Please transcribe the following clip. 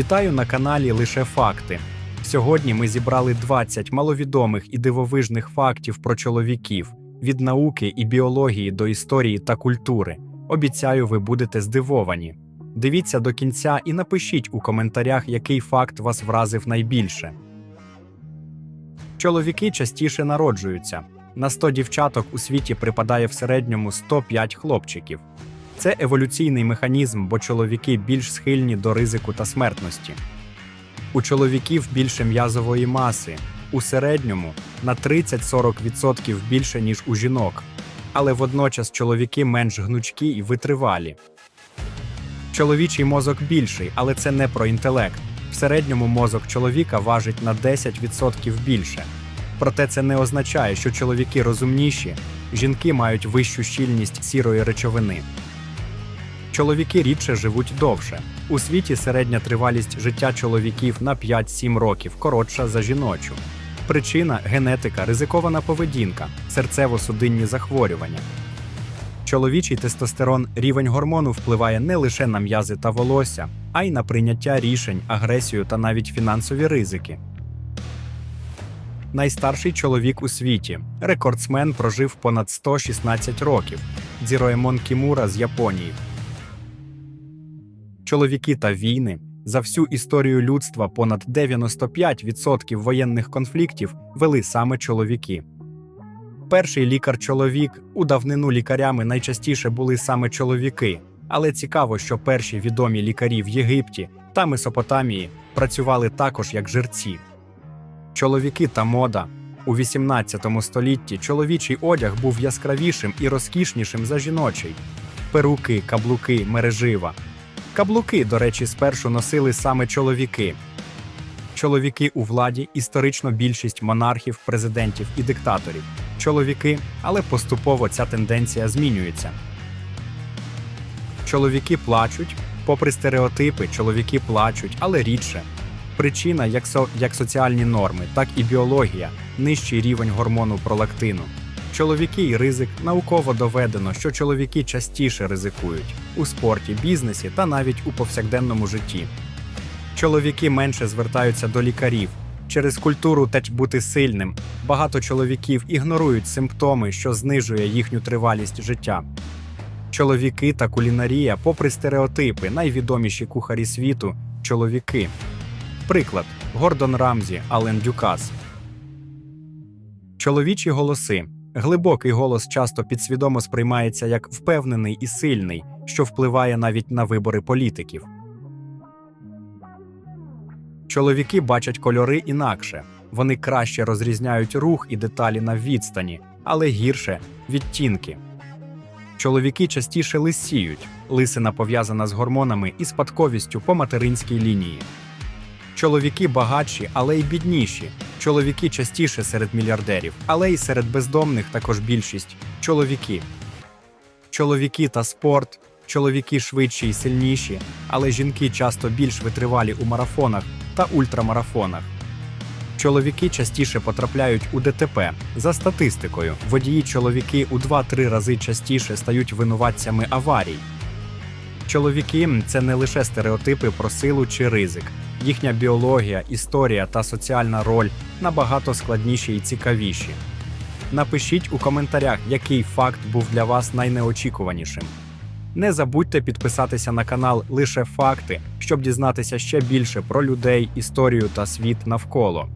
Вітаю на каналі Лише Факти. Сьогодні ми зібрали 20 маловідомих і дивовижних фактів про чоловіків від науки і біології до історії та культури. Обіцяю, ви будете здивовані. Дивіться до кінця і напишіть у коментарях, який факт вас вразив найбільше. Чоловіки частіше народжуються. На 100 дівчаток у світі припадає в середньому 105 хлопчиків. Це еволюційний механізм, бо чоловіки більш схильні до ризику та смертності. У чоловіків більше м'язової маси, у середньому на 30-40% більше, ніж у жінок. Але водночас чоловіки менш гнучкі і витривалі. Чоловічий мозок більший, але це не про інтелект. В середньому мозок чоловіка важить на 10% більше. Проте це не означає, що чоловіки розумніші, жінки мають вищу щільність сірої речовини. Чоловіки рідше живуть довше. У світі середня тривалість життя чоловіків на 5-7 років коротша за жіночу. Причина генетика, ризикована поведінка, серцево-судинні захворювання. Чоловічий тестостерон рівень гормону впливає не лише на м'язи та волосся, а й на прийняття рішень, агресію та навіть фінансові ризики. Найстарший чоловік у світі. Рекордсмен прожив понад 116 років. Дзіроемон Кімура з Японії. Чоловіки та війни за всю історію людства понад 95% воєнних конфліктів вели саме чоловіки. Перший лікар-чоловік у давнину лікарями найчастіше були саме чоловіки, але цікаво, що перші відомі лікарі в Єгипті та Месопотамії працювали також як жерці. Чоловіки та мода у 18 столітті чоловічий одяг був яскравішим і розкішнішим за жіночий. Перуки, каблуки, мережива. Каблуки, до речі, спершу носили саме чоловіки. Чоловіки у владі історично більшість монархів, президентів і диктаторів. Чоловіки, але поступово ця тенденція змінюється. Чоловіки плачуть, попри стереотипи, чоловіки плачуть, але рідше. Причина як, со, як соціальні норми, так і біологія, нижчий рівень гормону пролактину. Чоловіки і ризик науково доведено, що чоловіки частіше ризикують у спорті, бізнесі та навіть у повсякденному житті. Чоловіки менше звертаються до лікарів. Через культуру теж бути сильним. Багато чоловіків ігнорують симптоми, що знижує їхню тривалість життя. Чоловіки та кулінарія, попри стереотипи, найвідоміші кухарі світу чоловіки. Приклад Гордон Рамзі, Ален Дюкас. Чоловічі голоси. Глибокий голос часто підсвідомо сприймається як впевнений і сильний, що впливає навіть на вибори політиків. Чоловіки бачать кольори інакше. Вони краще розрізняють рух і деталі на відстані, але гірше відтінки. Чоловіки частіше лисіють. Лисина пов'язана з гормонами і спадковістю по материнській лінії. Чоловіки багатші, але й бідніші. Чоловіки частіше серед мільярдерів, але й серед бездомних також більшість. Чоловіки. Чоловіки та спорт. Чоловіки швидші і сильніші, але жінки часто більш витривалі у марафонах та ультрамарафонах. Чоловіки частіше потрапляють у ДТП. За статистикою, водії чоловіки у 2-3 рази частіше стають винуватцями аварій. Чоловіки це не лише стереотипи про силу чи ризик. Їхня біологія, історія та соціальна роль набагато складніші і цікавіші. Напишіть у коментарях, який факт був для вас найнеочікуванішим. Не забудьте підписатися на канал Лише Факти, щоб дізнатися ще більше про людей, історію та світ навколо.